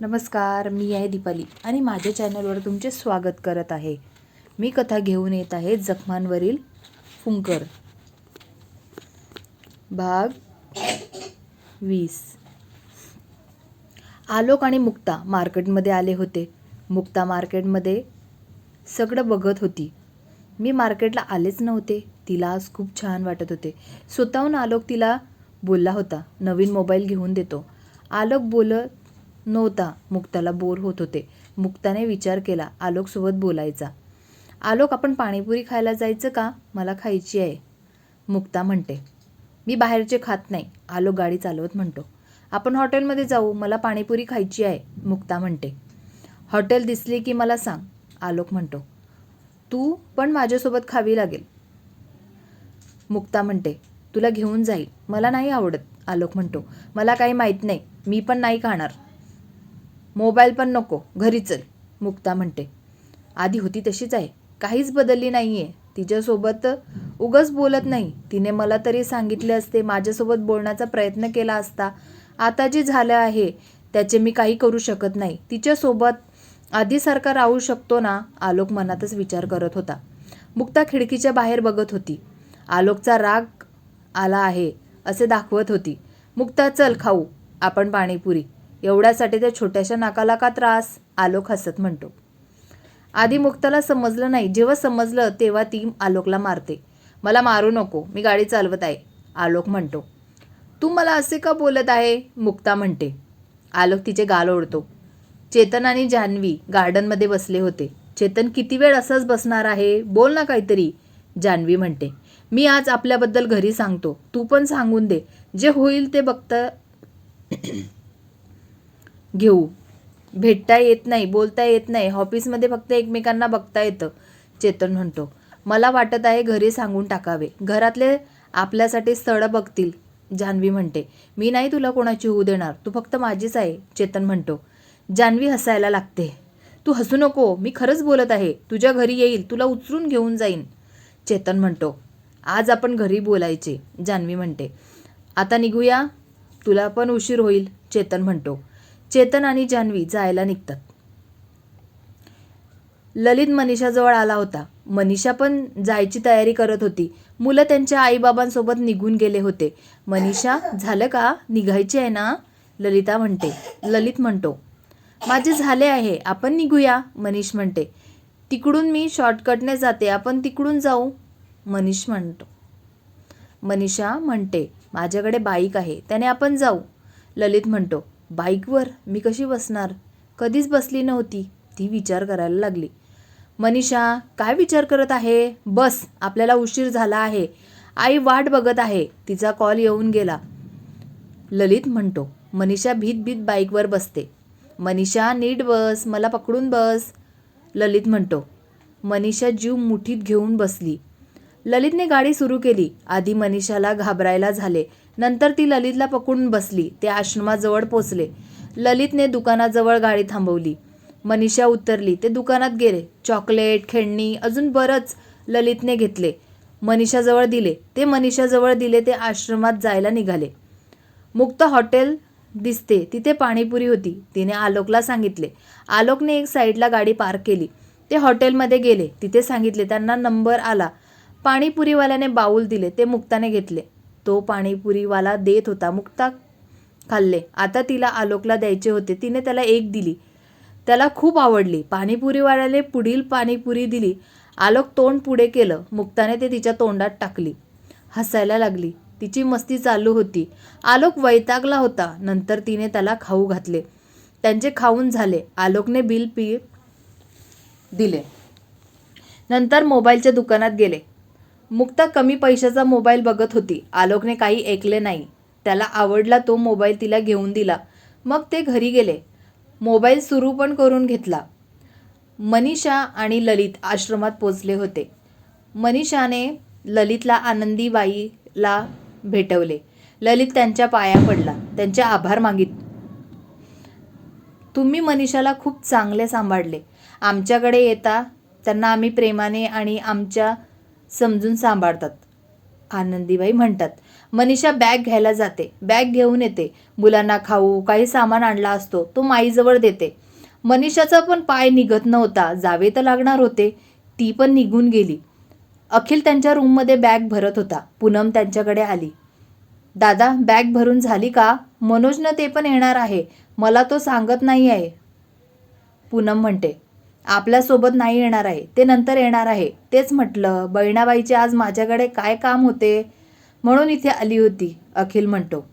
नमस्कार मी आहे दीपाली आणि माझ्या चॅनलवर तुमचे स्वागत करत आहे. मी कथा घेऊन येत आहे जखमांवरील फुंकर. भाग वीस. आलोक आणि मुक्ता मार्केटमध्ये आले होते. मुक्ता मार्केटमध्ये सगळं बघत होती. मी मार्केटला आलेच नव्हते. तिला आज खूप छान वाटत होते. स्वतःहून आलोक तिला बोलला होता नवीन मोबाईल घेऊन देतो. आलोक बोलत नव्हता. मुक्ताला बोर होत होते. मुक्ताने विचार केला आलोकसोबत बोलायचा. आलोक आपण पाणीपुरी खायला जायचं का? मला खायची आहे. मुक्ता म्हणते मी बाहेरचे खात नाही. आलोक गाडी चालवत म्हणतो आपण हॉटेलमध्ये जाऊ मला पाणीपुरी खायची आहे. मुक्ता म्हणते हॉटेल दिसली की मला सांग. आलोक म्हणतो तू पण माझ्यासोबत खावी लागेल. मुक्ता म्हणते तुला घेऊन जाईल. मला नाही आवडत. आलोक म्हणतो मला काही माहीत नाही. मी पण नाही खाणार. मोबाईल पण नको घरी चल मुक्ता म्हणते. आधी होती तशीच आहे काहीच बदलली नाही आहे तिच्यासोबत उगच बोलत नाही. तिने मला तरी सांगितले असते माझ्यासोबत बोलण्याचा प्रयत्न केला असता. आता जे झालं आहे त्याचे मी काही करू शकत नाही. तिच्यासोबत आधीसारखा राहू शकतो ना आलोक मनातच विचार करत होता. मुक्ता खिडकीच्या बाहेर बघत होती. आलोकचा राग आला आहे असे दाखवत होती. मुक्ता चल खाऊ आपण पाणीपुरी. एवढ्यासाठी त्या छोट्याशा नाकाला का त्रास? आलोक हसत म्हणतो. आधी मुक्ताला समजलं नाही. जेव्हा समजलं तेव्हा ती आलोकला मारते. मला मारू नको. मी गाडी चालवत आहे. आलोक म्हणतो. तू मला असे का बोलत आहे? मुक्ता म्हणते. आलोक तिचे गाल ओढतो. चेतन आणि जान्हवी गार्डनमध्ये बसले होते. चेतन किती वेळ असंच बसणार आहे? बोल ना काहीतरी. जान्हवी म्हणते. मी आज आपल्याबद्दल घरी सांगतो. तू पण सांगून दे. जे होईल ते बघता घेऊ. भेटता येत नाही बोलता येत नाही. ऑफिसमध्ये फक्त एकमेकांना बघता येतं चेतन म्हणतो. मला वाटत आहे घरी सांगून टाकावे. घरातले आपल्यासाठी स्थळं बघतील जान्हवी म्हणते. मी नाही तुला कोणाची होऊ देणार. तू फक्त माझीच आहे चेतन म्हणतो. जान्हवी हसायला लागते. तू हसू नको. मी खरंच बोलत आहे. तुझ्या घरी येईल. तुला उचलून घेऊन जाईन चेतन म्हणतो. आज आपण घरी बोलायचे जान्हवी म्हणते. आता निघूया. तुला पण उशीर होईल चेतन म्हणतो. चेतन आणि जान्हवी जायला निघतात. ललित मनीषाजवळ आला होता. मनीषा पण जायची तयारी करत होती. मुलं त्यांच्या आईबाबांसोबत निघून गेले होते. मनीषा झालं का? निघायची आहे ना? ललिता म्हणते. ललित म्हणतो माझे झाले आहे. आपण निघूया. मनीष म्हणते तिकडून मी शॉर्टकटने जाते. आपण तिकडून जाऊ. मनीष म्हणतो मनीषा म्हणते माझ्याकडे बाईक आहे. त्याने आपण जाऊ. ललित म्हणतो बाईकवर मी कशी बसणार? कधीच बसली नव्हती. ती विचार करायला लागली. मनीषा काय विचार करत आहे? बस आपल्याला उशीर झाला आहे. आई वाट बघत आहे. तिचा कॉल येऊन गेला. ललित म्हणतो मनीषा भीत भीत बाईकवर बसते. मनीषा नीट बस मला पकडून बस. ललित म्हणतो मनीषा जीव मुठीत घेऊन बसली. ललितने गाडी सुरू केली. आधी मनीषाला घाबरायला झाले. नंतर ती ललितला पकडून बसली. ते आश्रमाजवळ पोचले. ललितने दुकानाजवळ गाडी थांबवली. मनीषा उतरली. ते दुकानात गेले. चॉकलेट खेळणी अजून बरंच ललितने घेतले. मनीषाजवळ दिले. ते मनीषाजवळ दिले. ते आश्रमात जायला निघाले. मुक्त हॉटेल दिसते. तिथे पाणीपुरी होती. तिने आलोकला सांगितले. आलोकने एक साईडला गाडी पार्क केली. ते हॉटेलमध्ये गेले. तिथे सांगितले त्यांना नंबर आला. पाणीपुरीवाल्याने बाऊल दिले. ते मुक्ताने घेतले. तो पाणीपुरीवाला देत होता. मुक्ता खाल्ले. आता तिला आलोकला द्यायचे होते. तिने त्याला एक दिली. त्याला खूप आवडली. पाणीपुरीवाल्याने पुढील पाणीपुरी दिली. आलोक तोंड पुढे केलं. मुक्ताने ते तिच्या तोंडात टाकली. हसायला लागली. तिची मस्ती चालू होती. आलोक वैतागला होता. नंतर तिने त्याला खाऊ घातले. त्यांचे खाऊन झाले. आलोकने बिल पी दिले. नंतर मोबाईलच्या दुकानात गेले. मुक्ता कमी पैशाचा मोबाईल बघत होती. आलोकने काही ऐकले नाही. त्याला आवडला तो मोबाईल तिला घेऊन दिला. मग ते घरी गेले. मोबाईल सुरू पण करून घेतला. मनीषा आणि ललित आश्रमात पोचले होते. मनीषाने ललितला आनंदीबाईला भेटवले. ललित त्यांच्या पाया पडला. त्यांचे आभार मागित तुम्ही मनीषाला खूप चांगले सांभाळले. आमच्याकडे येता त्यांना आम्ही प्रेमाने आणि आमच्या समजून सांभाळतात. आनंदीबाई म्हणतात मनीषा बॅग घ्यायला जाते. बॅग घेऊन येते. मुलांना खाऊ काही सामान आणला असतो तो माईजवळ देते. मनीषाचा पण पाय निघत नव्हता. जावे तर लागणार होते. ती पण निघून गेली. अखिल त्यांच्या रूममध्ये बॅग भरत होता. पूनम त्यांच्याकडे आली. दादा बॅग भरून झाली का? मनोजनं ते पण येणार आहे. मला तो सांगत नाही आहे पूनम म्हणते आपल्यासोबत नाही येणार आहे ते नंतर येणार आहे. तेच म्हटलं बहिणाबाईचे आज माझ्याकडे काय काम होते? म्हणून इथे आली होती अखिल म्हणतो.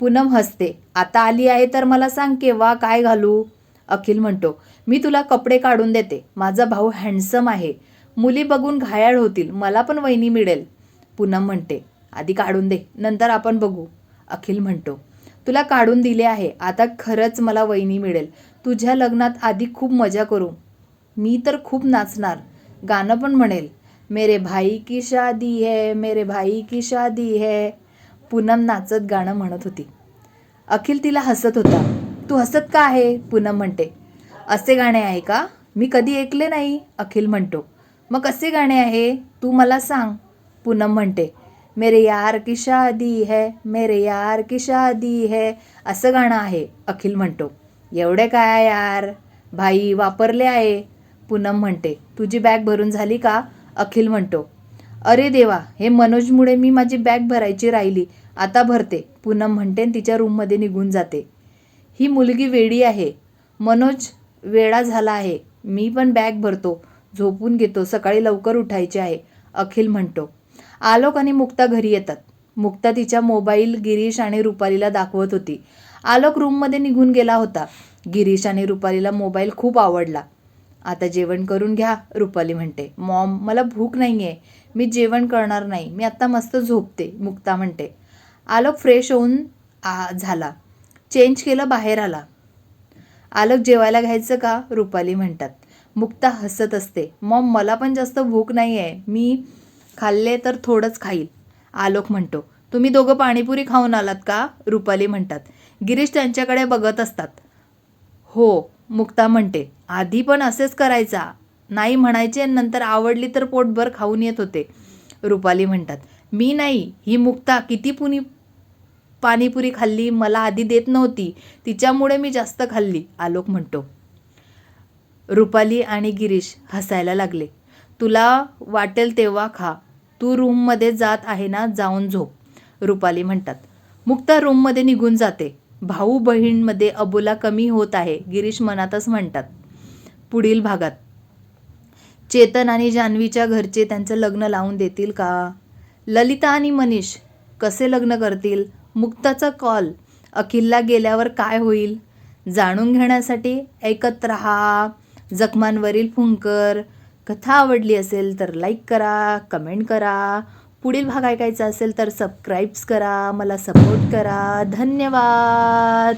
पूनम हसते. आता आली आहे तर मला सांग केव्हा काय घालू? अखिल म्हणतो. मी तुला कपडे काढून देते. माझा भाऊ हँडसम आहे. मुली बघून घायाळ होतील. मला पण वहिनी मिळेल. पूनम म्हणते. आधी काढून दे नंतर आपण बघू. अखिल म्हणतो. तुला काढून दिले आहे. आता खरंच मला वहिनी मिळेल. तुझ्या लग्नात आधी खूप मजा करू. मी तर खूप नाचणार. गाणं पण म्हणेल मेरे भाई की शादी है मेरे भाई की शादी है. पूनम नाचत गाणं म्हणत होती. अखिल तिला हसत होता. तू हसत का आहे? पूनम म्हणते. असे गाणे आहे का? मी कधी ऐकले नाही अखिल म्हणतो. मग कसे गाणे आहे? तू मला सांग. पूनम म्हणते. मेरे यार की शादी है मेरे यार की शादी है. असं गाणं आहे अखिल म्हणतो. एवढे काय यार? भाई वापरले आहे. पूनम म्हणते तुझी बॅग भरून झाली का? अखिल म्हणतो अरे देवा हे मनोजमुळे मी माझी बॅग भरायची राहिली आता भरते. पूनम म्हणते आणि तिच्या रूममध्ये निघून जाते. ही मुलगी वेडी आहे. मनोज वेळा झाला आहे. मी पण बॅग भरतो झोपून घेतो सकाळी लवकर उठायचे आहे. अखिल म्हणतो आलोक आणि मुक्ता घरी येतात. मुक्ता तिच्या मोबाईल गिरीश आणि रुपालीला दाखवत होती. आलोक रूममध्ये निघून गेला होता. गिरीश आणि रुपालीला मोबाईल खूप आवडला. आता जेवण करून घ्या रुपाली म्हणते. मॉम मला भूक नाही आहे मी जेवण करणार नाही. मी आत्ता मस्त झोपते मुक्ता म्हणते. आलोक फ्रेश होऊन आ झाला. चेंज केलं बाहेर आला. आलोक जेवायला घ्यायचं का? रुपाली म्हणतात. मुक्ता हसत असते. मॉम मला पण जास्त भूक नाही आहे मी खाल्ले तर थोडंच खाईल. आलोक म्हणतो. तुम्ही दोघं पाणीपुरी खाऊन आलात का? रुपाली म्हणतात. गिरीश त्यांच्याकडे बघत असतात. हो मुक्ता म्हणते आधी पण असेच करायचा. नाही म्हणायचे नंतर आवडली तर पोटभर खाऊन येत होते. रुपाली म्हणतात मी नाही. ही मुक्ता किती पुणी पाणीपुरी खाल्ली मला आधी देत नव्हती. तिच्यामुळे मी जास्त खाल्ली. आलोक म्हणतो. रुपाली आणि गिरीश हसायला लागले. तुला वाटेल तेव्हा खा. तू रूममध्ये जात आहे ना जाऊन झोप. रुपाली म्हणतात. मुक्ता रूममध्ये निघून जाते. भाऊ बहीणमध्ये अबोला कमी होत आहे गिरीश मनातच म्हणतात. पुढील भागात. चेतन आणि जान्हवीच्या घरचे त्यांचं लग्न लावून देतील का? ललिता आणि मनीष कसे लग्न करतील? मुक्ताचा कॉल अखिलला गेल्यावर काय होईल? जाणून घेण्यासाठी ऐकत रहा. जखमांवरील फुंकर. कथा आवडली असेल तर लाईक करा कमेंट करा. पुढील भाग ऐकायचा असेल तर सबस्क्राईब्स करा मला सपोर्ट करा. धन्यवाद!